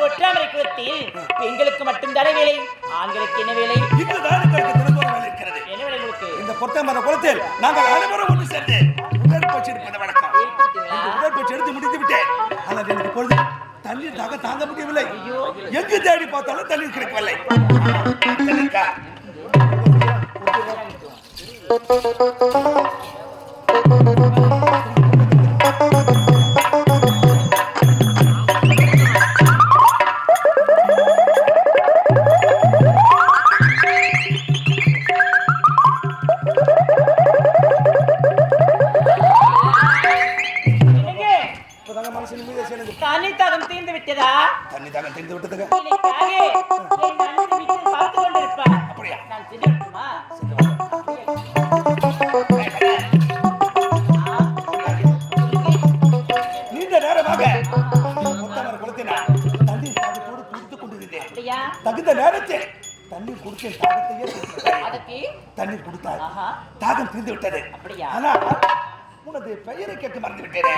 பொற்றாமரை குலத்தில் பெண்களுக்கு மட்டும் தானே வேலை ஆண்களுக்கு என்ன வேலை? இருக்கிறது. என்ன வேலை உங்களுக்கு? இந்த பொத்தமர குளத்தில் நாங்கள் அனைவரும் ஒன்று சேர்ந்து உடற்பயிற்சி எடுப்பது வழக்கம். உடற்பயிற்சி எடுத்து முடித்து விட்டேன். ஆனால் எனக்கு பொழுது தண்ணீர் தாக தாங்க முடியவில்லை. எங்கு தேடி பார்த்தாலும் தண்ணீர் கிடைக்கவில்லை. தண்ணி தாகம் தீர்ந்து விட்டதா? தண்ணி தாக தெரிந்து விட்டதுங்க. அப்படியா? தகுந்த நேரத்தில் தண்ணீர் குடிக்க தாகத்தையே தண்ணீர் குடித்தால் ஆஹா. தாகம் தீர்ந்து விட்டது? ஆனால் உனது பெயரை கேட்க மறந்து விட்டேனே?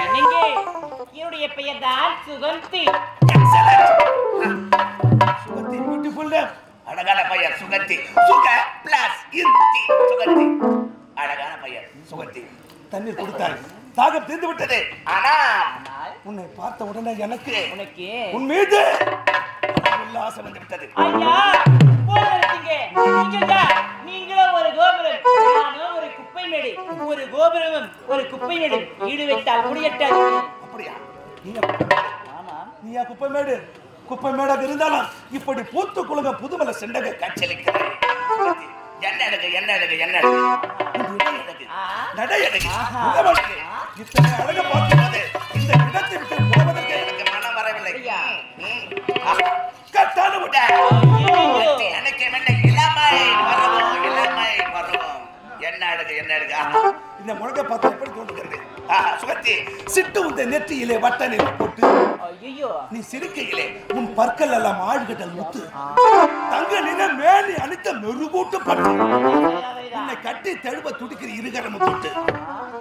என்னுடைய பெயர் தான் சுகந்தி. சுகத்தி பியூட்டிஃபுல் அழகான பெயர் சுகத்தி சுக பிளஸ் இந்தி சுகத்தி அழகான பெயர் சுகத்தி தண்ணீர் குடித்தால் தாகம் தீர்ந்து விட்டது. ஆனால் உன்னை பார்த்த உடனே எனக்கு உனக்கு உன் மீது உல்லாசம் வந்து விட்டது ஐயா நீங்களும் ஒரு கோபுரம் நானும் ஒரு குப்பை மேடு ஒரு கோபுரமும் ஒரு குப்பை மேடு ஈடு வைத்தால் முடியட்டாது அப்படியா? நீயா குப்பை மேடு? ஆமா. நீயா குப்பை மேடு? குப்பை மேடாக இருந்தாலும் இப்படி பூத்து குலுங்க புதுமலை செண்டக காட்சியளிக்கிறது. என்ன அழகு என்ன அழகு என்ன ஆ. நடை அழகு. இத்தனை அழகு பார்க்கும்போது இந்த இடத்தை விட்டு போவதற்கு எனக்கு மனம் வரவில்லை. எனக்கு என்ன இளமை பருவம் இளமை பருவம் என்ன அழகு என்ன அழகு இந்த முழங்க பார்த்து எப்படி தோன்றுகிறது சுகத்தி சிட்டு உந்த நெற்றியிலே வட்ட போட்டு நீ சிரிக்கையிலே உன் பற்கள் எல்லாம் ஆழ்கடல் முத்து தங்க நிற அணித்த மெருகூட்டு பட்டு உன்னை கட்டி தழுவ துடிக்கிற இருகர முத்து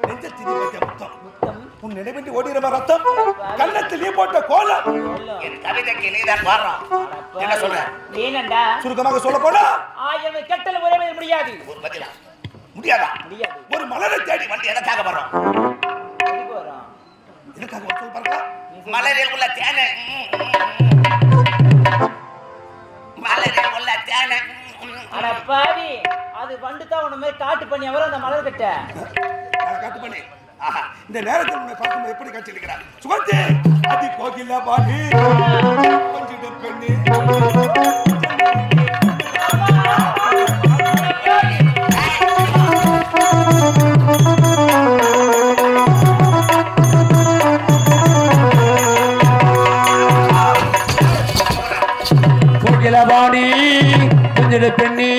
நெஞ்ச திரி வைத்த முத்தம். உன் நினைவின்றி ஓடுகிற ரத்தம் கன்னத்தில் நீ போட்ட கோலம். என் கவிதைக்கு நீதான் பாடுறான் என்ன சொல்ற? ஏனண்டா சுருக்கமாக சொல்ல போனா ஆயிரம் ஒரே மாதிரி முடியாது. ஒரு பதிலா? முடியாதா? முடியாது. ஒரு மலரை தேடி வந்து எனக்காக வரும் எனக்காக சொல் பாருங்க. மலரில் உள்ள தேனை மலரில் உள்ள தேனை அட பாவி அது வந்துதான் உன மாதிரி காட்டு பண்ணி அவரும் அந்த மலர் கட்ட காட்டு பண்ணி. ஆஹா இந்த நேரத்தில் உன்னை பார்க்கும் எப்படி காட்சி சுகந்தி அதி கோகில பாடி கொஞ்சிடம் பெண்ணு கொஞ்சிட பெண்ணி.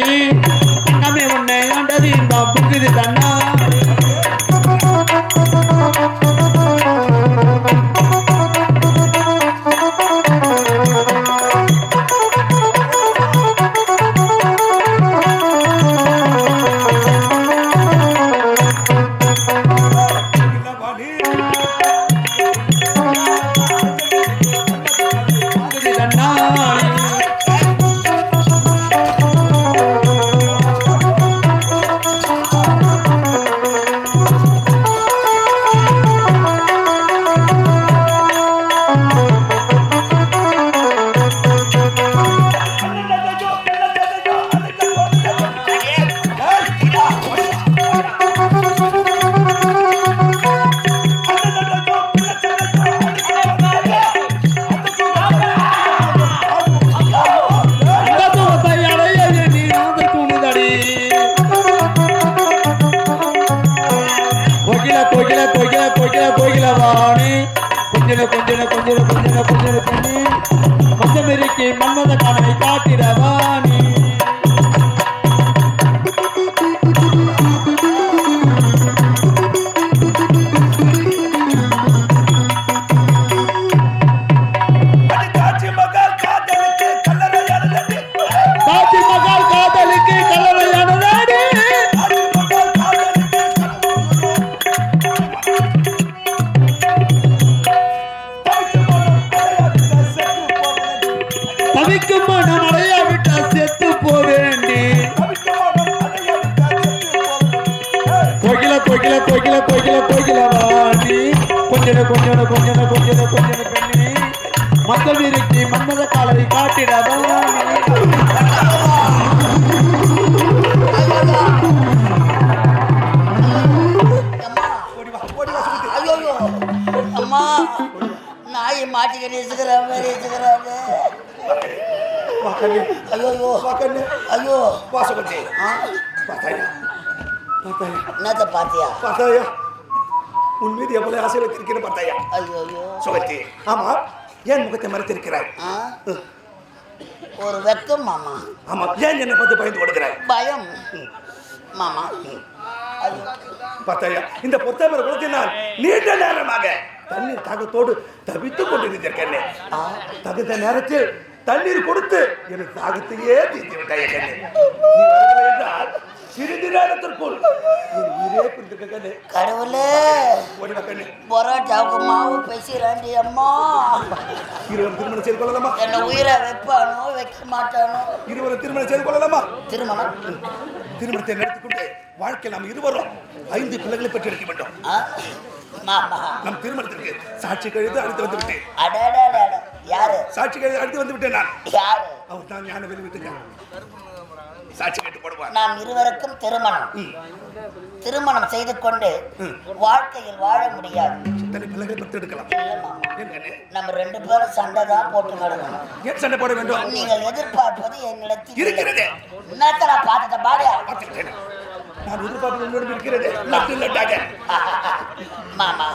নয় கொஞ்சன கொஞ்சன கொஞ்சன கொஞ்சன பெண்ணே மஞ்சமெருக்கி மன்மத கணை காட்டிடவான் கோகில கோகில கோகில கோகில கோகில வாணி கொஞ்சன கொஞ்சன கொஞ்சன கொஞ்சன கொஞ்சன பெண்ணே. மந்தமிருக்கி மன்மத காலை காட்டிடவாணி ஐயோ அம்மா நாயை மாட்டிக்கிட்டு இசுக்கிறான் மாதிரி இசுக்கிறாங்க ஐயோ ஐயோ வாசகத்தை ஆ? பார்த்தாயா பார்த்தாயா? என்னத்த பாத்தியா பார்த்தாயா? உன் மீது எவ்வளவு ஆசை வைத்திருக்கிறேன் பார்த்தாயா? ஐயோ சுகத்தி. ஆமா ஏன் முகத்தை மறைத்திருக்கிறாய்? ஒரு வெக்கம் மாமா. ஆமா ஏன் என்னை பார்த்து பயந்து கொடுக்கிறாய் பயம். மாமா. பார்த்தாயா இந்த பொத்தாமரை குளத்தினால் நீண்ட நேரமாக தண்ணீர் தாகத்தோடு தவித்துக் கொண்டிருந்திருக்கேன் தகுந்த நேரத்தில் தண்ணீர் கொடுத்து எனக்கு தாகத்தையே தீர்த்து விட்டாய் என்றால் சிறிது நேரத்திற்குள். உயிரே கண்ணே கடவுளே. ஓடி கண்ணே. பரோட்டாவுக்கு மாவு பேசுறாண்டி அம்மா. இருவரும் திருமணம் செய்து கொள்ளலாமா? என்ன உயிரை வைப்பானோ வைக்க மாட்டானோ? இருவரும் திருமணம் செய்து கொள்ளலாமா? திருமணம். திருமணத்தை நடத்திக்கொண்டு வாழ்க்கையில் நாம் இருவரும் ஐந்து பிள்ளைகளை பெற்றிருக்க வேண்டும். நம் திருமணத்திற்கு சாட்சி கழுது அழைத்து வந்து விட்டேன். யாரு? சாட்சி கழுது அழைத்து வந்து விட்டேன் நான். யாரு? அவர் தான் ஞான வெளி விட்டுங்க சாட்சி கேட்டு போடுவார். நாம் இருவருக்கும் திருமணம். திருமணம் செய்து கொண்டு வாழ்க்கையில் வாழ முடியாது? நம்ம ரெண்டு பேரும் சண்டை தான் போட்டு நடக்கணும். ஏன் சண்டை போட வேண்டும்? நீங்கள் எதிர்பார்ப்பது என்னிடத்தில் இல்லை. இருக்கிறது. என்னத்தடா பார்த்துட்ட பாடியா. நான் எதிர்பார்ப்பு உங்களிடம் இருக்கிறது. லட்டு லட்டாக மாமா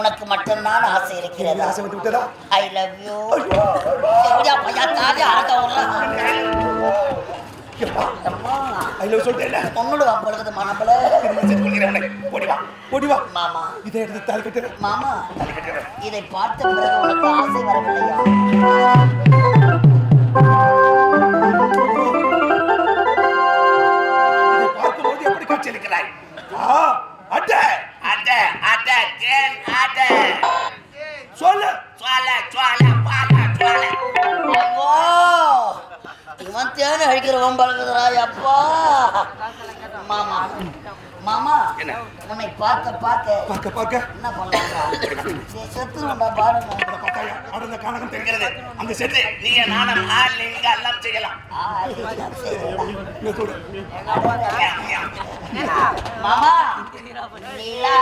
உனக்கு மட்டும்தான் ஆசை இருக்கிறதா? ஆசை விட்டதா ஐ லவ் யூ பையா தாதி அறக்க லவ் சொல்லிட்டேன் பொண்ணுடு வம்பளுக்குது மனப்பல திருமணம் செய்து கொள்கிறேன் உன்னை. ஓடி வா. ஓடி வா. மாமா. இதை எடுத்து தாலி கட்டுறேன். மாமா. இதை பார்த்த பிறகு உனக்கு ஆசை வரவில்லையா? உன்னை பார்க்க பார்க்க பார்க்க பார்க்க? என்ன பண்ணலாம்? செத்துருண்டா பாருங்க. பார்த்தாயா அடர்ந்த காணகம் தெரிகிறது. அங்க சென்று நீங்க நானும் ஆள் நீங்க எல்லாம் செய்யலாம். இங்க. மாமா நிலா